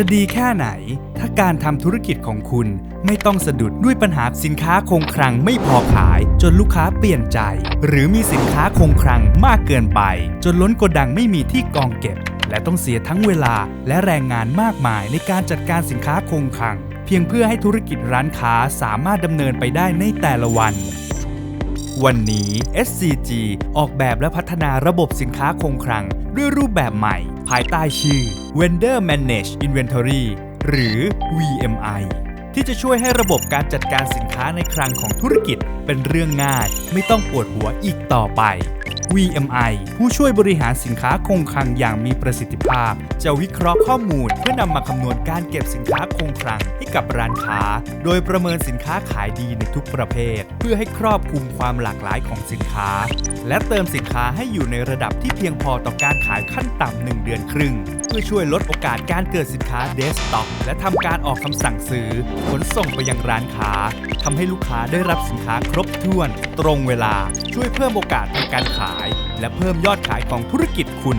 จะดีแค่ไหน ถ้าการทำธุรกิจของคุณไม่ต้องสะดุดด้วยปัญหาสินค้าคงคลังไม่พอขาย จนลูกค้าเปลี่ยนใจ หรือมีสินค้าคงคลังมากเกินไป จนล้นโกดังไม่มีที่กองเก็บ และต้องเสียทั้งเวลาและแรงงานมากมายในการจัดการสินค้าคงคลัง เพียงเพื่อให้ธุรกิจร้านค้าสามารถดำเนินไปได้ในแต่ละวันวันนี้ SCG ออกแบบและพัฒนาระบบสินค้าคงคลัง ด้วยรูปแบบใหม่ ภายใต้ชื่อ Vendor Managed Inventory หรือ VMI ที่จะช่วยให้ระบบการจัดการสินค้าในคลังของธุรกิจเป็นเรื่องง่าย ไม่ต้องปวดหัวอีกต่อไป VMI ผู้ช่วยบริหารสินค้าคงคลังอย่างมีประสิทธิภาพ จะวิเคราะห์ข้อมูล เพื่อนำมาคำนวณการเก็บสินค้าคงคลังให้กับร้านค้า โดยประเมินสินค้าขายดีในทุกประเภท เพื่อให้ครอบคลุมความหลากหลายของสินค้า และเติมสินค้าให้อยู่ในระดับที่เพียงพอต่อการขายขั้นต่ำหนึ่งเดือนครึ่ง เพื่อช่วยลดโอกาสการเกิดสินค้าเดสต็อกและทำการออกคำสั่งซื้อขนส่งไปยังร้านค้าทำให้ลูกค้าได้รับสินค้าครบถ้วน ตรงเวลาช่วยเพิ่มโอกาสทางการขาย และเพิ่มยอดขายของธุรกิจคุณ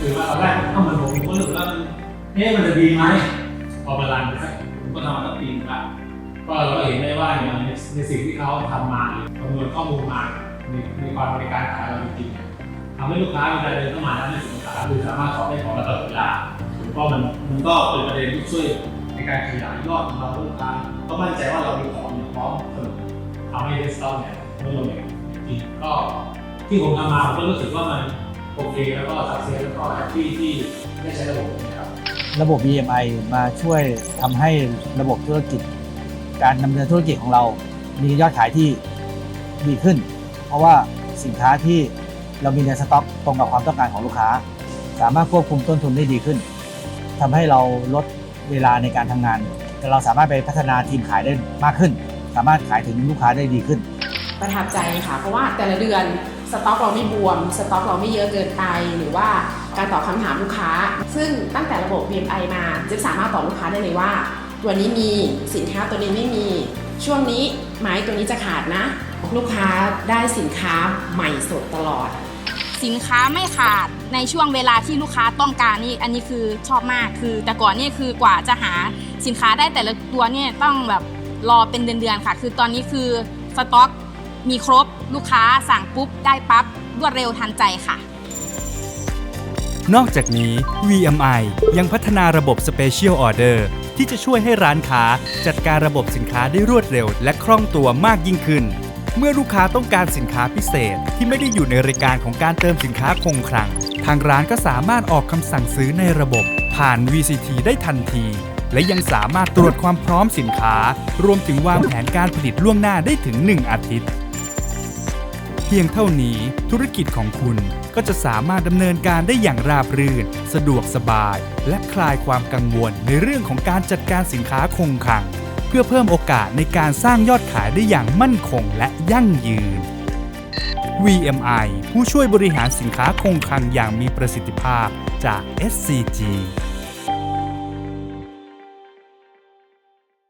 คือว่าตอนแรกเข้ามาผมก็รู้สึกว่ามันเอ๊ะมันจะดีไหมพอมารันไปสักผมก็ทำมาตั้งปีนึงละก็เราก็เห็นได้ว่าเนี่ยในในสิ่งที่เขาทำมาเนี่ยคำนวณข้อมูลมาในความในการขายเราจริงๆทำให้ลูกค้าเวลาเดินเข้ามาแล้วในสินค้าคือสามารถขอได้ของเราตลอดเวลาเพราะมันมันก็เป็นประเด็นที่ช่วยในการขยายยอดของเราลูกค้าก็มั่นใจว่าเรามีของเนี่พร้อมเสมอทำให้เดสก์ท็อปเนี่ยไม่ลงอย่างจริงก็ ที่ผมทำมาผมก็รู้สึกว่ามันโอเคแล้วก็สักเซสแล้วก็แฮปปี้ที่ได้ใช้ระบบนี้ครับระบบ VMI มาช่วยทำให้ระบบธุรกิจ การดำเนินธุรกิจของเรามียอดขายที่ดีขึ้น เพราะว่าสินค้าที่เรามีในสต็อกตรงกับความต้องการของลูกค้า สามารถควบคุมต้นทุนได้ดีขึ้นทำให้เราลดเวลาในการทำงานแต่เราสามารถไปพัฒนาทีมขายได้มากขึ้น สามารถขายถึงลูกค้าได้ดีขึ้น ประทับใจค่ะ เพราะว่าแต่ละเดือน สต็อกเราไม่บวม สต็อกเราไม่เยอะเกินไป หรือว่าการตอบคำถามลูกค้า ซึ่งตั้งแต่ระบบ VMI มาจะสามารถตอบลูกค้าได้เลยว่า ตัวนี้มีสินค้าตัวนี้ไม่มี ช่วงนี้ไม้ตัวนี้จะขาดนะ ลูกค้าได้สินค้าใหม่สดตลอด สินค้าไม่ขาดในช่วงเวลาที่ลูกค้าต้องการนี่อันนี้คือชอบมากคือ แต่ก่อนนี่คือกว่าจะหาสินค้าได้แต่ละตัวเนี่ยต้องแบบรอเป็นเดือนๆค่ะ คือตอนนี้คือสต็อกมีครบ ลูกค้าสั่งปุ๊บได้ปั๊บรวดเร็วทันใจค่ะ นอกจากนี้ VMI ยังพัฒนาระบบ Special Order ที่จะช่วยให้ร้านค้าจัดการระบบสินค้าได้รวดเร็ว และคล่องตัวมากยิ่งขึ้น เมื่อลูกค้าต้องการสินค้าพิเศษที่ไม่ได้อยู่ในรายการของการเติมสินค้าคงคลัง ทางร้านก็สามารถออกคำสั่งซื้อในระบบ ผ่าน VCT ได้ทันที และยังสามารถตรวจความพร้อมสินค้า รวมถึงวางแผนการผลิตล่วงหน้าได้ถึง 1 อาทิตย์ พียงเท่านี้ธุรกิจของคุณก็จะสามารถดำเนินการได้อย่างราบรื่น สะดวกสบาย และคลายความกังวลในเรื่องของการจัดการสินค้าคงคลัง เพื่อเพิ่มโอกาสในการสร้างยอดขายได้อย่างมั่นคงและยั่งยืน VMI ผู้ช่วยบริหารสินค้าคงคลังอย่างมีประสิทธิภาพจาก SCG